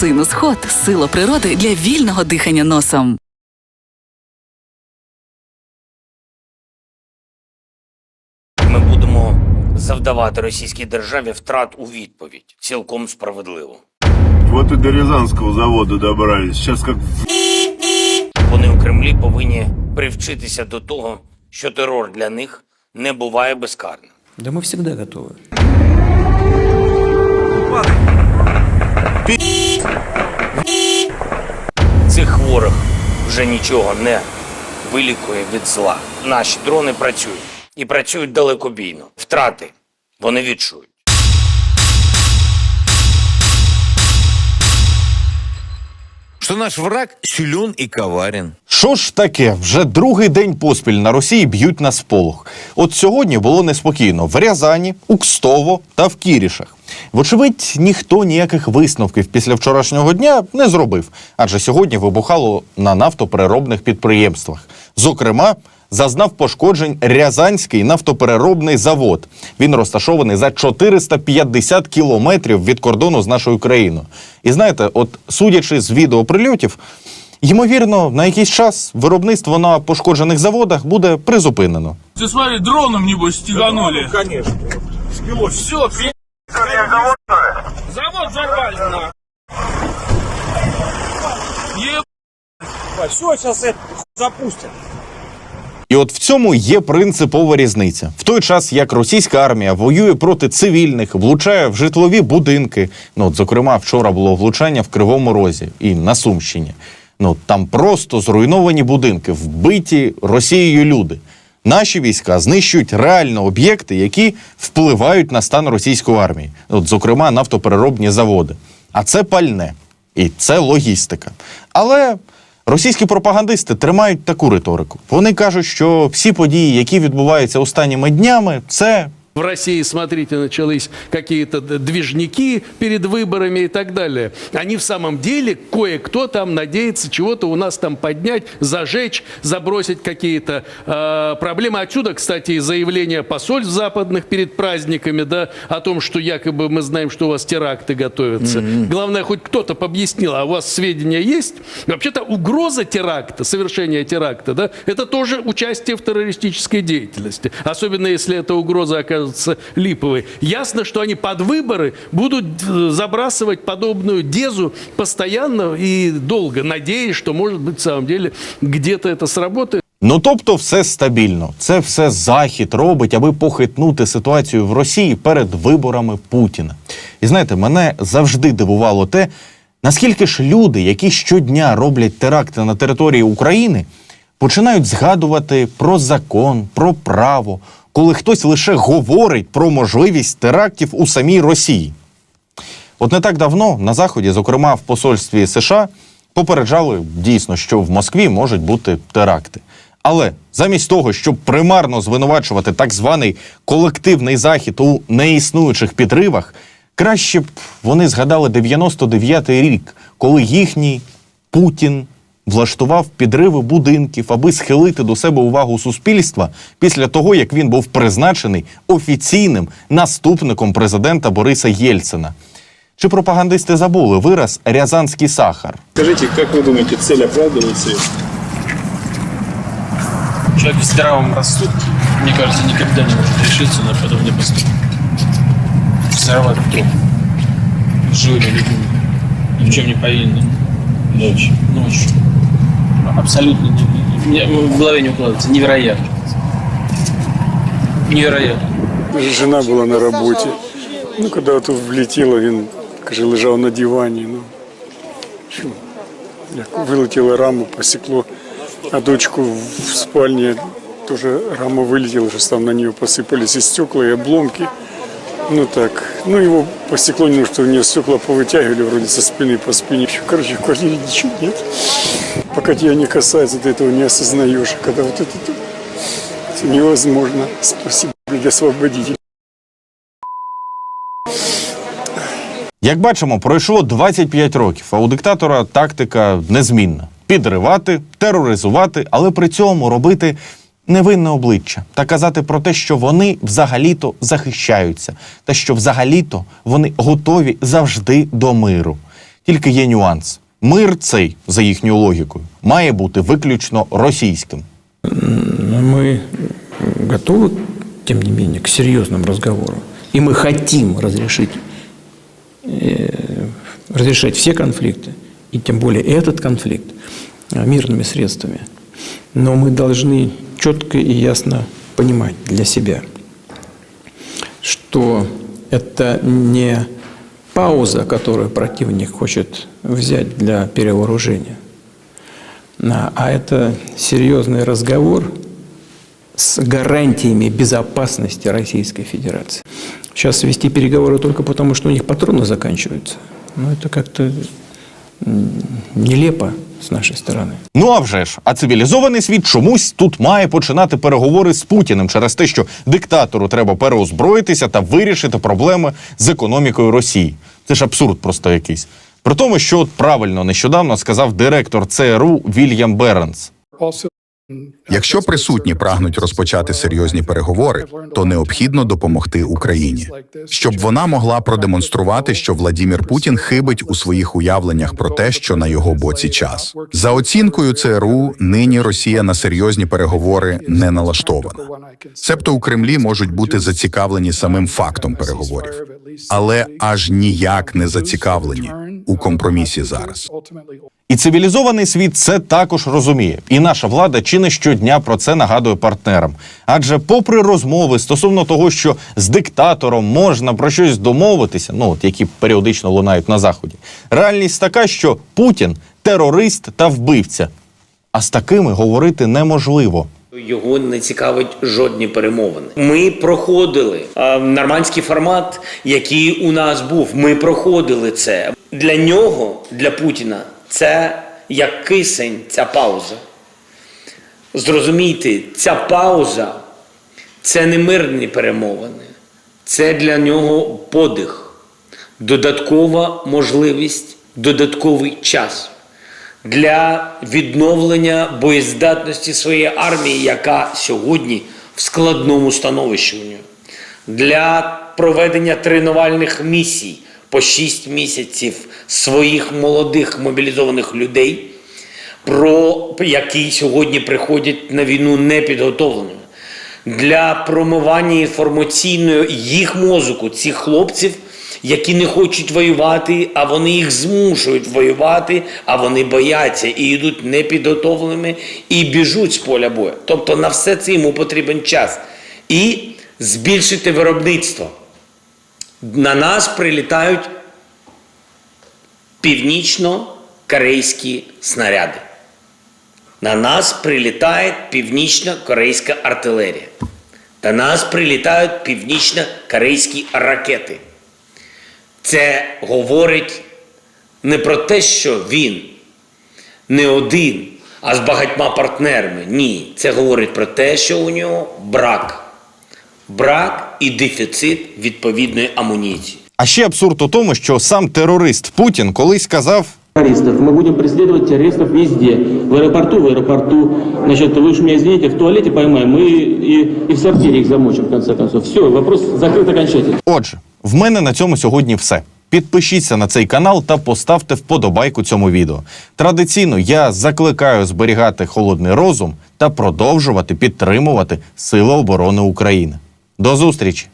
Синус Хот сила природи для вільного дихання носом. Ми будемо завдавати російській державі втрат у відповідь. Цілком справедливо. Вот и до Рязанского завода добрались. Сейчас как Вони у Кремлі повинні привчитися до того, що терор для них не буває безкарним. Да мы всегда готовы. Цих хворих вже нічого не вилікує від зла. Наші дрони працюють і працюють далекобійно. Втрати вони відчують. Что наш враг сюльон і коварен. Що ж таке? Вже другий день поспіль на Росії б'ють на сполох. От сьогодні було неспокійно в Рязані, у Кстово та в Кірішах. Вочевидь, ніхто ніяких висновків після вчорашнього дня не зробив, адже сьогодні вибухало на нафтопереробних підприємствах. Зокрема, зазнав пошкоджень Рязанський нафтопереробний завод. Він розташований за 450 кілометрів від кордону з нашою країною. І знаєте, от судячи з відеоприльотів, Ймовірно, на якийсь час виробництво на пошкоджених заводах буде призупинено. Ты смотри, дроном, небось, стеганули. Ну, конечно. Все, пи***. Завод взорвали, на. Еб... Все, сейчас это запустят. І от в цьому є принципова різниця. В той час, як російська армія воює проти цивільних, влучає в житлові будинки. Ну, от, зокрема, вчора було влучання в Кривому Розі і на Сумщині. Ну там просто зруйновані будинки, вбиті Росією люди. Наші війська знищують реально об'єкти, які впливають на стан російської армії, от, зокрема, нафтопереробні заводи. А це пальне і це логістика. Але російські пропагандисти тримають таку риторику. Вони кажуть, що всі події, які відбуваються останніми днями, це В России, смотрите, начались какие-то движники перед выборами и так далее. Они в самом деле, кое-кто там надеется чего-то у нас там поднять, зажечь, забросить какие-то э, проблемы. Отсюда, кстати, и заявление посольств западных перед праздниками, да, о том, что якобы мы знаем, что у вас теракты готовятся. Главное, хоть кто-то объяснил, а у вас сведения есть? Вообще-то угроза теракта, совершения теракта, да, это тоже участие в террористической деятельности. Особенно если эта угроза окажется липовой. Ясно, что они под выборы будут э, забрасывать подобную дезу постоянно и долго, надеясь, что, может быть, в самом деле где-то это сработает. Ну тобто, все стабільно. Це все захід робить, аби похитнути ситуацію в Росії перед виборами Путіна. І знаєте, мене завжди дивувало те, наскільки ж люди, які щодня роблять теракти на території України, починають згадувати про закон, про право, коли хтось лише говорить про можливість терактів у самій Росії. От не так давно на заході, зокрема в посольстві США, попереджали дійсно, що в Москві можуть бути теракти. Але замість того, щоб примарно звинувачувати так званий колективний захід у неіснуючих підривах, краще б вони згадали 99-й рік, коли їхній Путін влаштував підриви будинків, аби схилити до себе увагу суспільства після того, як він був призначений офіційним наступником президента Бориса Єльцина. Чи пропагандисти забули вираз рязанський сахар? Скажите, как вы думаете, цель оправдывается? Человек в здравом рассудке, мне кажется, никогда не может решиться на подобный поступок. Взорвать труп. С живыми людьми. Ни в чем не повинны. Ночью. Ночью. Абсолютно не, не- мне в голове не укладывается. Невероятно. Невероятно. Жена була на роботі. Ну, коли ото влетіло, він каже, лежав на дивані. Ну, що, як вилетіла рама, посікло, а дочку в спальні теж рама вилетіла, що там на нее посипались і стекла, і обломки. Ну так, ну его посекло немножко, что у нее стекла повытягивали вроде со спины по спине. Короче, в квартире ничего нет. Пока тебя не касается, ты этого не осознаешь. А Когда вот это, это невозможно. Спасибо, блядь, освободитель. Як бачимо, пройшло 25 років, а у диктатора тактика незмінна: підривати, тероризувати, але при цьому робити невинне обличчя та казати про те, що вони взагалі-то захищаються, та що взагалі-то вони готові завжди до миру. Тільки є нюанс: мир цей, за їхньою логікою, має бути виключно російським. Но мы готовы, тем не менее, к серьезному разговору. И мы хотим разрешить, э, разрешать все конфликты, и тем более этот конфликт, э, мирными средствами. Но мы должны четко и ясно понимать для себя, что это не пауза, которую противник хочет взять для перевооружения, а а это серьезный разговор с гарантиями безопасности Российской Федерации. Сейчас вести переговоры только потому, что у них патроны заканчиваются. Ну, это как-то нелепо с нашої сторони. Ну а вже ж, а цивілізований світ чомусь тут має починати переговори з Путіним через те, що диктатору треба переозброїтися та вирішити проблеми з економікою Росії. Це ж абсурд просто якийсь. При тому, що от правильно нещодавно сказав директор ЦРУ Вільям Бернс. Якщо присутні прагнуть розпочати серйозні переговори, то необхідно допомогти Україні, щоб вона могла продемонструвати, що Владімір Путін хибить у своїх уявленнях про те, що на його боці час. За оцінкою ЦРУ, нині Росія на серйозні переговори не налаштована. Себто у Кремлі можуть бути зацікавлені самим фактом переговорів, але аж ніяк не зацікавлені у компромісі зараз. І цивілізований світ це також розуміє. І наша влада чи не щодня про це нагадує партнерам. Адже, попри розмови стосовно того, що з диктатором можна про щось домовитися, ну от які періодично лунають на заході, реальність така, що Путін терорист та вбивця. А з такими говорити неможливо. Його не цікавить жодні перемовини. Ми проходили а, нормандський формат, який у нас був. Ми проходили це. Для нього, для Путіна, це як кисень, ця пауза. Зрозумійте, ця пауза це не мирні перемовини, це для нього подих, додаткова можливість, додатковий час для відновлення боєздатності своєї армії, яка сьогодні в складному становищі у нього, для проведення тренувальних місій по 6 місяців своїх молодих мобілізованих людей, про які сьогодні приходять на війну непідготовленими. Для промивання інформаційної їх мозку, цих хлопців, які не хочуть воювати, а вони їх змушують воювати, а вони бояться і йдуть непідготовленими і біжуть з поля бою. Тобто на все це йому потрібен час. І збільшити виробництво. На нас прилітають північно-корейські снаряди. На нас прилітає північно-корейська артилерія. До нас прилітають північно-корейські ракети. Це говорить не про те, що він не один, а з багатьма партнерами. Ні, це говорить про те, що у нього брак Брак і дефіцит відповідної амуніції. А ще абсурд у тому, що сам терорист Путін колись сказав. Террористов. Мы будем преследовать террористов везде. В аэропорту, в аэропорту. Значит, вы уж меня извините, в туалете поймаем, мы и, и в сортире их замочим, в конце концов. Все, вопрос закрыт окончательно. Отже, в мене на цьому сьогодні все. Підпишіться на цей канал та поставте вподобайку цьому відео. Традиційно я закликаю зберігати холодний розум та продовжувати підтримувати Сили оборони України. До зустрічі!